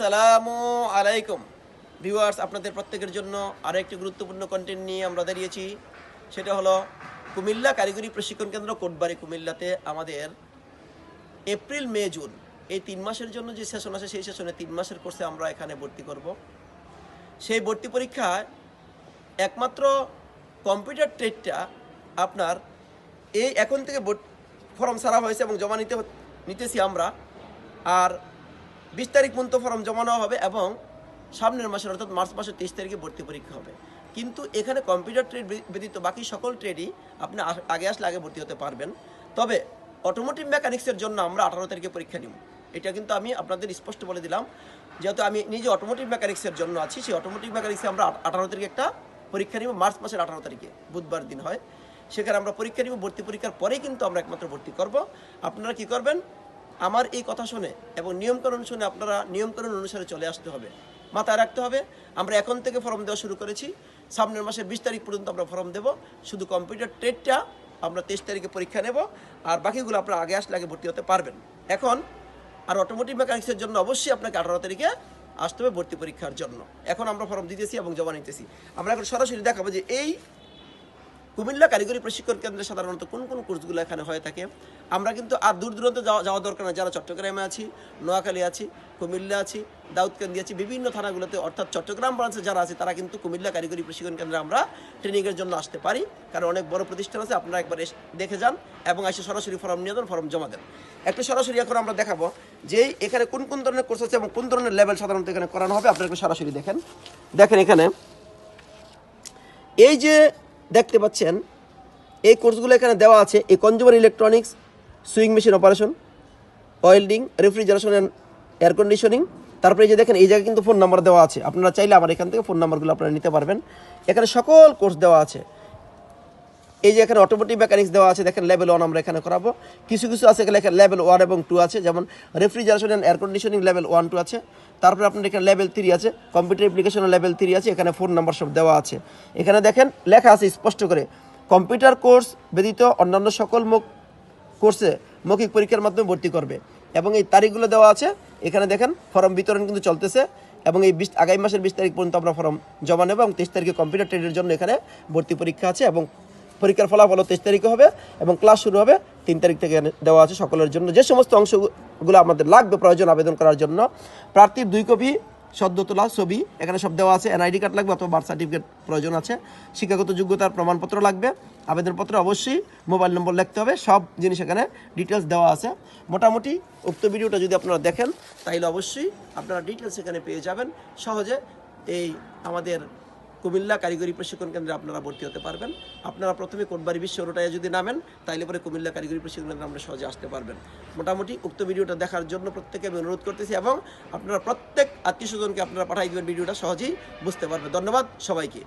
আসসালামু আলাইকুম। ভিউয়ার্স, আপনাদের প্রত্যেকের জন্য আরও একটি গুরুত্বপূর্ণ কন্টেন্ট নিয়ে আমরা দাঁড়িয়েছি। সেটা হলো কুমিল্লা কারিগরি প্রশিক্ষণ কেন্দ্র কোটবাড়ি কুমিল্লাতে আমাদের এপ্রিল, মে, জুন এই তিন মাসের জন্য যে সেশন আছে, সেই সেশনে তিন মাসের কোর্সে আমরা এখানে ভর্তি করব। সেই ভর্তি পরীক্ষায় একমাত্র কম্পিউটার ট্রেডটা আপনার এই এখন থেকে ফর্ম ছাড়া হয়েছে এবং জমা নিতে নিতেছি আমরা। আর বিশ তারিখ পর্যন্ত ফর্ম জমা নেওয়া হবে এবং সামনের মাসের অর্থাৎ মার্চ মাসের তেইশ তারিখে ভর্তি পরীক্ষা হবে। কিন্তু এখানে কম্পিউটার ট্রেড ব্যতীত বাকি সকল ট্রেডই আপনি আগে আসলে আগে ভর্তি হতে পারবেন। তবে অটোমোটিভ মেকানিক্সের জন্য আমরা আঠারো তারিখে পরীক্ষা নিব। এটা কিন্তু আমি আপনাদের স্পষ্ট বলে দিলাম। যেহেতু আমি নিজে অটোমোটিভ মেকানিক্সের জন্য আছি, সেই অটোমোটিভ মেকানিক্সে আমরা আঠারো তারিখে একটা পরীক্ষা নিব, মার্চ মাসের আঠারো তারিখে, বুধবার দিন হয়। সেখানে আমরা পরীক্ষা নিব, ভর্তি পরীক্ষার পরেই কিন্তু আমরা একমাত্র ভর্তি করব। আপনারা কি করবেন? আমার এই কথা শুনে এবং নিয়মকানুন শুনে আপনারা নিয়মকানুন অনুসারে চলে আসতে হবে। মাথায় রাখতে হবে, আমরা এখন থেকে ফর্ম দেওয়া শুরু করেছি। সামনের মাসের বিশ তারিখ পর্যন্ত আমরা ফর্ম দেব। শুধু কম্পিউটার ট্রেডটা আমরা তেইশ তারিখে পরীক্ষা নেব আর বাকিগুলো আপনারা আগে আসলে আগে ভর্তি হতে পারবেন। এখন আর অটোমোটিভ মেকানিক্সের জন্য অবশ্যই আপনাকে আঠারো তারিখে আসতে হবে ভর্তি পরীক্ষার জন্য। এখন আমরা ফর্ম দিতেছি এবং জমা নিতেছি। আমরা এখন সরাসরি দেখাবো যে এই কুমিল্লা কারিগরি প্রশিক্ষণ কেন্দ্রে সাধারণত কোন কোন কোর্সগুলো এখানে হয়ে থাকে? আমরা কিন্তু আর দূর দূরান্ত যাওয়া যাওয়া দরকার না যারা চট্টগ্রামে আছি, নোয়াখালী আছি, কুমিল্লা আছি, দাউদকান্দি আছি, বিভিন্ন থানাগুলোতে, অর্থাৎ চট্টগ্রাম ব্রাঞ্চে যারা আছে, তারা কিন্তু কুমিল্লা কারিগরি প্রশিক্ষণ কেন্দ্রে আমরা ট্রেনিংয়ের জন্য আসতে পারি। কারণ অনেক বড় প্রতিষ্ঠান আছে, আপনারা একবার দেখে যান এবং এসে সরাসরি ফর্ম নিয়ে যান ফর্ম জমা দেন। একটু সরাসরি এখন আমরা দেখাবো যে এখানে কোন কোন ধরনের কোর্স আছে এবং কোন ধরনের লেভেল সাধারণত এখানে করানো হবে। আপনারা একটু সরাসরি দেখেন। দেখেন এখানে। এই যে দেখতে পাচ্ছেন, এই কোর্সগুলো এখানে দেওয়া আছে, এই consumer electronics sewing machine operation welding refrigeration and air conditioning তারপরে যে দেখেন, এই জায়গায় কিন্তু ফোন নাম্বার দেওয়া আছে। আপনারা চাইলে আমার এখান থেকে ফোন নাম্বারগুলো আপনারা নিতে পারবেন। এখানে সকল কোর্স দেওয়া আছে। এই যে এখানে অটোমোটিভ মেকানিক্স দেওয়া আছে, দেখেন লেভেল ওয়ান আমরা এখানে করাবো। কিছু কিছু আছে এখানে লেভেল ওয়ান এবং টু আছে, যেমন refrigeration and air conditioning level one two আছে। তারপরে আপনার এখানে লেভেল থ্রি আছে কম্পিউটার অ্যাপ্লিকেশন লেভেল থ্রি আছে, এখানে ফোন নাম্বার সব দেওয়া আছে। এখানে দেখেন লেখা আছে স্পষ্ট করে কম্পিউটার কোর্স ব্যতীত অন্যান্য সকল মুখ কোর্সে মৌখিক পরীক্ষার মাধ্যমে ভর্তি করবে। এবং এই তারিখগুলো দেওয়া আছে, এখানে দেখেন ফর্ম বিতরণ কিন্তু চলতেছে, এবং এই বিশ আগামী মাসের বিশ তারিখ পর্যন্ত আমরা ফর্ম জমা নেব, এবং তেইশ তারিখে কম্পিউটার ট্রেডের জন্য এখানে ভর্তি পরীক্ষা আছে, এবং পরীক্ষার ফলাফল তেইশ তারিখে হবে এবং ক্লাস শুরু হবে তিন তারিখ থেকে দেওয়া আছে সকলের জন্য। যে সমস্ত অংশগুলো আমাদের লাগবে, প্রয়োজন আবেদন করার জন্য, প্রার্থীর দুই কপি, সদ্য তোলা ছবি, এখানে সব দেওয়া আছে। এনআইডি কার্ড লাগবে অথবা বার্থ সার্টিফিকেট প্রয়োজন আছে। শিক্ষাগত যোগ্যতার প্রমাণপত্র লাগবে। আবেদনপত্র অবশ্যই মোবাইল নম্বর লিখতে হবে। সব জিনিস এখানে ডিটেলস দেওয়া আছে। মোটামুটি উক্ত ভিডিওটা যদি আপনারা দেখেন, তাহলে অবশ্যই আপনারা ডিটেলস এখানে পেয়ে যাবেন। সহজে এই আমাদের কুমিল্লা কারিগরি প্রশিক্ষণ কেন্দ্রে আপনারা ভর্তি হতে পারবেন। আপনারা প্রথমে কোটবাড়ি বিশ্ব রোটায় যদি নামেন, তাইলে পরে কুমিল্লা কারিগরি প্রশিক্ষণ কেন্দ্রে আমরা সহজে আসতে পারবেন। মোটামুটি উক্ত ভিডিওটা দেখার জন্য প্রত্যেকে আমি অনুরোধ করতেছি এবং আপনারা প্রত্যেক আত্মীয় স্বজনকে আপনারা পাঠাই দেবেন ভিডিওটা সহজেই বুঝতে পারবেন। ধন্যবাদ সবাইকে।